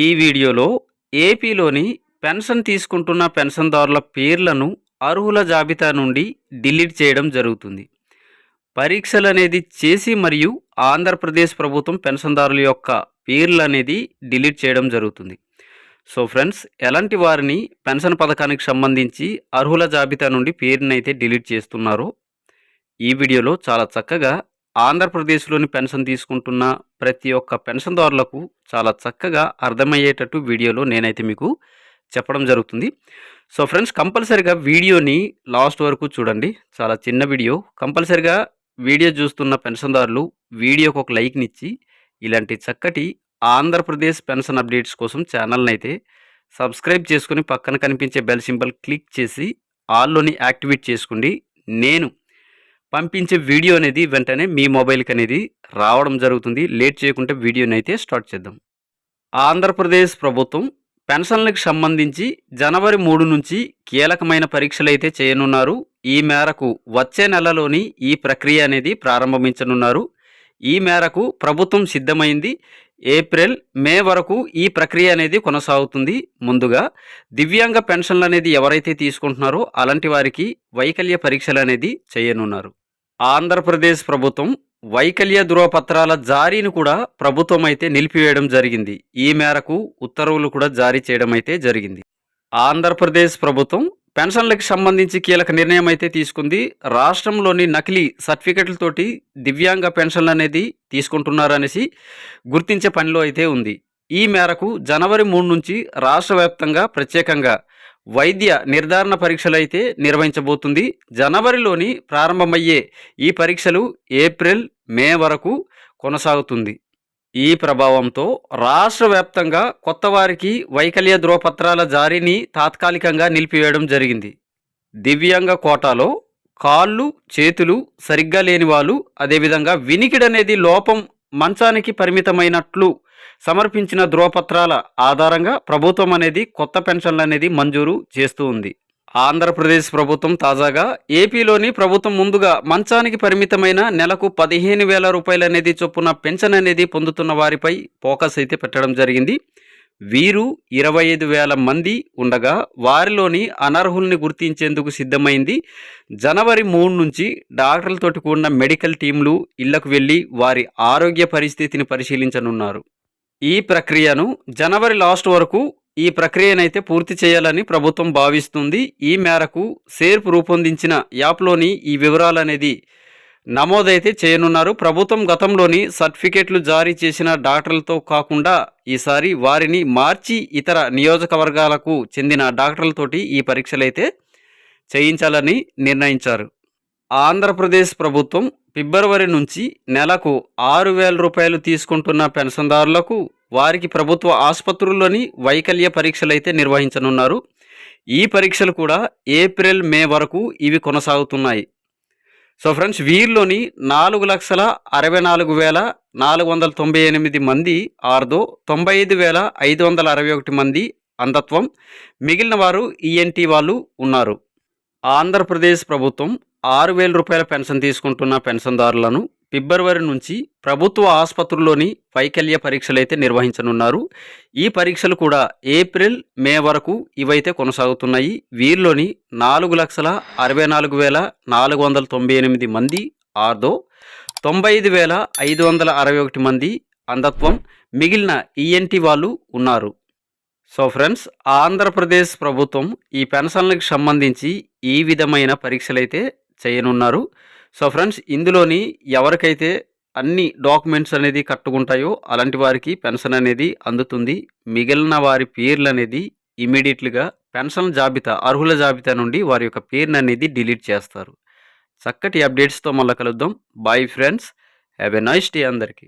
ఈ వీడియోలో ఏపీలోని పెన్షన్ తీసుకుంటున్న పెన్షన్దారుల పేర్లను అర్హుల జాబితా నుండి డిలీట్ చేయడం జరుగుతుంది. పరీక్షలు అనేది చేసి మరియు ఆంధ్రప్రదేశ్ ప్రభుత్వం పెన్షన్దారుల యొక్క పేర్లు అనేది డిలీట్ చేయడం జరుగుతుంది. సో ఫ్రెండ్స్ ఎలాంటి వారిని పెన్షన్ పథకానికి సంబంధించి అర్హుల జాబితా నుండి పేరునైతే డిలీట్ చేస్తున్నారో ఈ వీడియోలో చాలా చక్కగా ఆంధ్రప్రదేశ్లోని పెన్షన్ తీసుకుంటున్న ప్రతి ఒక్క పెన్షన్దారులకు చాలా చక్కగా అర్థమయ్యేటట్టు వీడియోలో నేనైతే మీకు చెప్పడం జరుగుతుంది. సో ఫ్రెండ్స్ కంపల్సరిగా వీడియోని లాస్ట్ వరకు చూడండి. చాలా చిన్న వీడియో. కంపల్సరిగా వీడియో చూస్తున్న పెన్షన్దారులు వీడియోకి ఒక లైక్ని ఇచ్చి ఇలాంటి చక్కటి ఆంధ్రప్రదేశ్ పెన్షన్ అప్డేట్స్ కోసం ఛానల్ని అయితే సబ్స్క్రైబ్ చేసుకుని పక్కన కనిపించే బెల్ సింబల్ క్లిక్ చేసి ఆల్లోని యాక్టివేట్ చేసుకోండి. నేను పంపించే వీడియో అనేది వెంటనే మీ మొబైల్కి అనేది రావడం జరుగుతుంది. లేట్ చేయకుంటే వీడియోని అయితే స్టార్ట్ చేద్దాం. ఆంధ్రప్రదేశ్ ప్రభుత్వం పెన్షన్లకు సంబంధించి జనవరి మూడు నుంచి కీలకమైన పరీక్షలు అయితే చేయనున్నారు. ఈ మేరకు వచ్చే నెలలోని ఈ ప్రక్రియ అనేది ప్రారంభించనున్నారు. ఈ మేరకు ప్రభుత్వం సిద్ధమైంది. ఏప్రిల్ మే వరకు ఈ ప్రక్రియ అనేది కొనసాగుతుంది. ముందుగా దివ్యాంగ పెన్షన్లు అనేది ఎవరైతే తీసుకుంటున్నారో అలాంటి వారికి వైకల్య పరీక్షలు అనేది చేయనున్నారు. ఆంధ్రప్రదేశ్ ప్రభుత్వం వైకల్య ధృవపత్రాల జారీని కూడా ప్రభుత్వం అయితే నిలిపివేయడం జరిగింది. ఈ మేరకు ఉత్తర్వులు కూడా జారీ చేయడం అయితే జరిగింది. ఆంధ్రప్రదేశ్ ప్రభుత్వం పెన్షన్లకు సంబంధించి కీలక నిర్ణయం అయితే తీసుకుంది. రాష్ట్రంలోని నకిలీ సర్టిఫికెట్లతోటి దివ్యాంగ పెన్షన్లు అనేది తీసుకుంటున్నారనేసి గుర్తించే పనిలో అయితే ఉంది. ఈ మేరకు జనవరి మూడు నుంచి రాష్ట్ర వ్యాప్తంగా ప్రత్యేకంగా వైద్య నిర్ధారణ పరీక్షలైతే నిర్వహించబోతుంది. జనవరిలోని ప్రారంభమయ్యే ఈ పరీక్షలు ఏప్రిల్ మే వరకు కొనసాగుతుంది. ఈ ప్రభావంతో రాష్ట్ర వ్యాప్తంగా కొత్త వారికి వైకల్య ధ్రువపత్రాల జారీని తాత్కాలికంగా నిలిపివేయడం జరిగింది. దివ్యాంగ కోటాలో కాళ్ళు చేతులు సరిగ్గా లేని వాళ్ళు అదేవిధంగా వినికిడనేది లోపం మంచానికి పరిమితమైనట్లు సమర్పించిన ధృవపత్రాల ఆధారంగా ప్రభుత్వం అనేది కొత్త పెన్షన్లు అనేది మంజూరు చేస్తూ ఉంది. ఆంధ్రప్రదేశ్ ప్రభుత్వం తాజాగా ఏపీలోని ప్రభుత్వం ముందుగా మంచానికి పరిమితమైన నెలకు పదిహేను వేల రూపాయలు అనేది చొప్పున పెన్షన్ అనేది పొందుతున్న వారిపై ఫోకస్ అయితే పెట్టడం జరిగింది. వీరు ఇరవై ఐదు వేల మంది ఉండగా వారిలోని అనర్హుల్ని గుర్తించేందుకు సిద్ధమైంది. జనవరి మూడు నుంచి డాక్టర్లతోటి కూడిన మెడికల్ టీంలు ఇళ్ళకు వెళ్ళి వారి ఆరోగ్య పరిస్థితిని పరిశీలించనున్నారు. ఈ ప్రక్రియను జనవరి లాస్ట్ వరకు ఈ ప్రక్రియనైతే పూర్తి చేయాలని ప్రభుత్వం భావిస్తుంది. ఈ మేరకు సేర్పు రూపొందించిన యాప్లోని ఈ వివరాలనేది నమోదైతే చేయనున్నారు. ప్రభుత్వం గతంలోని సర్టిఫికేట్లు జారీ చేసిన డాక్టర్లతో కాకుండా ఈసారి వారిని మార్చి ఇతర నియోజకవర్గాలకు చెందిన డాక్టర్లతోటి ఈ పరీక్షలైతే చేయించాలని నిర్ణయించారు. ఆంధ్రప్రదేశ్ ప్రభుత్వం ఫిబ్రవరి నుంచి నెలకు ఆరు వేల రూపాయలు తీసుకుంటున్న పెన్షన్దారులకు వారికి ప్రభుత్వ ఆసుపత్రుల్లోని వైకల్య పరీక్షలు అయితే నిర్వహించనున్నారు. ఈ పరీక్షలు కూడా ఏప్రిల్ మే వరకు ఇవి కొనసాగుతున్నాయి. సో ఫ్రెండ్స్ వీరిలోని నాలుగు లక్షల అరవై నాలుగు వేల నాలుగు వందల తొంభై ఎనిమిది మంది ఆర్దో తొంభై ఐదు వేల ఐదు వందల అరవై ఒకటి మంది అంధత్వం. మిగిలిన వారు ఈఎన్టీ వాళ్ళు ఉన్నారు. ఆంధ్రప్రదేశ్ ప్రభుత్వం ఆరు వేల రూపాయల పెన్షన్ తీసుకుంటున్న పెన్షన్దారులను ఫిబ్రవరి నుంచి ప్రభుత్వ ఆసుపత్రుల్లోని వైకల్య పరీక్షలు అయితే నిర్వహించనున్నారు. ఈ పరీక్షలు కూడా ఏప్రిల్ మే వరకు ఇవైతే కొనసాగుతున్నాయి. వీరిలోని నాలుగు లక్షల అరవై నాలుగు వేల నాలుగు వందల తొంభై ఎనిమిది మంది ఆర్దో తొంభై ఐదు వేల ఐదు వందల అరవై ఒకటి మంది అంధత్వం మిగిలిన ఈఎన్టీ వాళ్ళు ఉన్నారు. సో ఫ్రెండ్స్ ఆంధ్రప్రదేశ్ ప్రభుత్వం ఈ పెన్షన్లకు సంబంధించి ఈ విధమైన పరీక్షలైతే చేయనున్నారు. సో ఫ్రెండ్స్ ఇందులోని ఎవరికైతే అన్ని డాక్యుమెంట్స్ అనేది కట్టుకుంటాయో అలాంటి వారికి పెన్షన్ అనేది అందుతుంది. మిగిలిన వారి పేర్లు అనేది ఇమీడియట్లుగా పెన్షన్ జాబితా అర్హుల జాబితా నుండి వారి యొక్క పేరుని అనేది డిలీట్ చేస్తారు. చక్కటి అప్డేట్స్తో మళ్ళీ కలుద్దాం. Bye friends. Have a nice day అందరికీ.